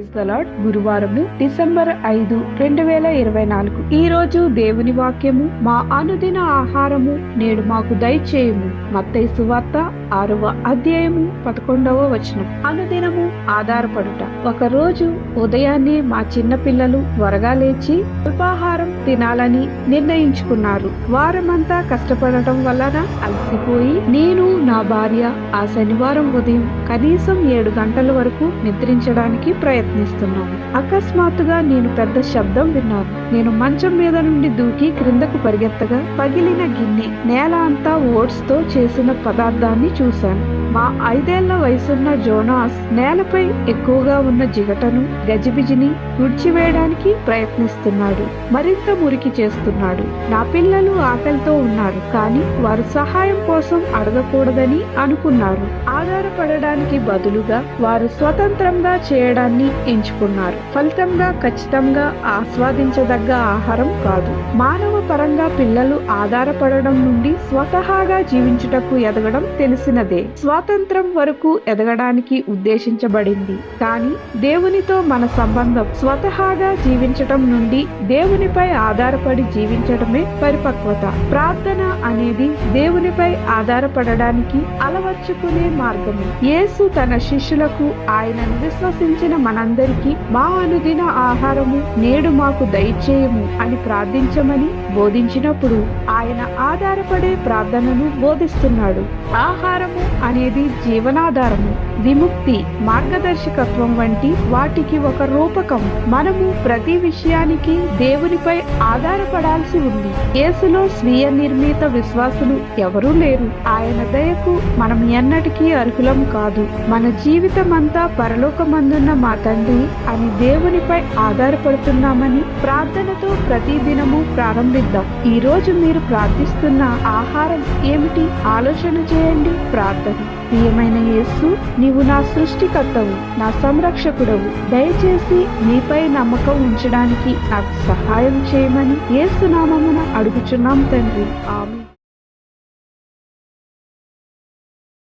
Praise the గురువారము December ఐదు రెండు వేల ఇరవై నాలుగు. ఈ రోజు దేవుని వాక్యము మా అనుదిన ఆహారము నేడు మాకు దయచేయము. మత్తై సువార్త ఆరవ అధ్యాయము పదకొండవ వచనం. అనుదినము ఆధారపడుట. ఒక రోజు ఉదయాన్నే మా చిన్న పిల్లలు త్వరగా లేచి అల్పాహారం తినాలని నిర్ణయించుకున్నారు. వారమంతా కష్టపడటం వలన అలసిపోయి నేను నా భార్య ఆ శనివారం ఉదయం కనీసం ఏడు గంటల వరకు నిద్రించడానికి ప్రయత్నం ప్రయత్నిస్తున్నాను. అకస్మాత్తుగా నేను పెద్ద శబ్దం విన్నాను. నేను మంచం మీద నుండి దూకి క్రిందకు పరిగెత్తగా పగిలిన గిన్నె నేల అంతా ఓట్స్తో చేసిన పదార్థాన్ని చూశాను. మా ఐదేళ్ళ వయసున్న జోనాస్ నేలపై ఎక్కువగా ఉన్న జిగటను గజిబిజిని తుడిచివేయడానికి ప్రయత్నిస్తున్నాడు. మరింత మురికి చేస్తున్నాడు. నా పిల్లలు ఆకలితో ఉన్నారు. కానీ వారు సహాయం కోసం అడగకూడదని అనుకున్నారు. ఆధారపడడానికి బదులుగా వారు స్వతంత్రంగా చేయడాన్ని ఎంచుకున్నారు. ఫలితంగా ఖచ్చితంగా ఆస్వాదించదగ్గ ఆహారం కాదు. మానవ పరంగా పిల్లలు ఆధారపడడం నుండి స్వతహాగా జీవించుటకు ఎదగడం తెలిసినదే. స్వాతంత్రం వరకు ఎదగడానికి ఉద్దేశించబడింది. కానీ దేవునితో మన సంబంధం స్వతహాగా జీవించటం నుండి దేవునిపై ఆధారపడి జీవించడమే పరిపక్వత. ప్రార్థన అనేది దేవునిపై ఆధారపడడానికి అలవర్చుకునే మార్గము. యేసు తన శిష్యులకు ఆయనను విశ్వసించిన మనందరికీ మా అనుదిన ఆహారము నేడు మాకు దయచేయము అని ప్రార్థించమని బోధించినప్పుడు ఆయన ఆధారపడే ప్రార్థనను బోధిస్తున్నాడు. ఆహారము అనేది అనేది జీవనాధారము. విముక్తి మార్గదర్శకత్వం వంటి వాటికి ఒక రూపకం. మనము ప్రతి విషయానికి దేవునిపై ఆధారపడాల్సి ఉంది. యేసులో స్వీయ నిర్మిత విశ్వాసులు ఎవరూ లేరు. ఆయన దయకు మనం ఎన్నటికీ అర్హులం కాదు. మన జీవితం అంతా పరలోకమందున్న మా తండ్రి అని దేవునిపై ఆధారపడుతున్నామని ప్రార్థనతో ప్రతి దినము ప్రారంభిద్దాం. ఈ రోజు మీరు ప్రార్థిస్తున్న ఆహారం ఏమిటి? ఆలోచన చేయండి. ప్రార్థన. ప్రియమైన యేసు నీవు నా సృష్టికర్తవు నా సంరక్షకుడవు. దయచేసి నీపై నమ్మకం ఉంచడానికి నాకు సహాయం చేయమని ఏ నామమున అడుగుచున్నాం తండ్రి. ఆమె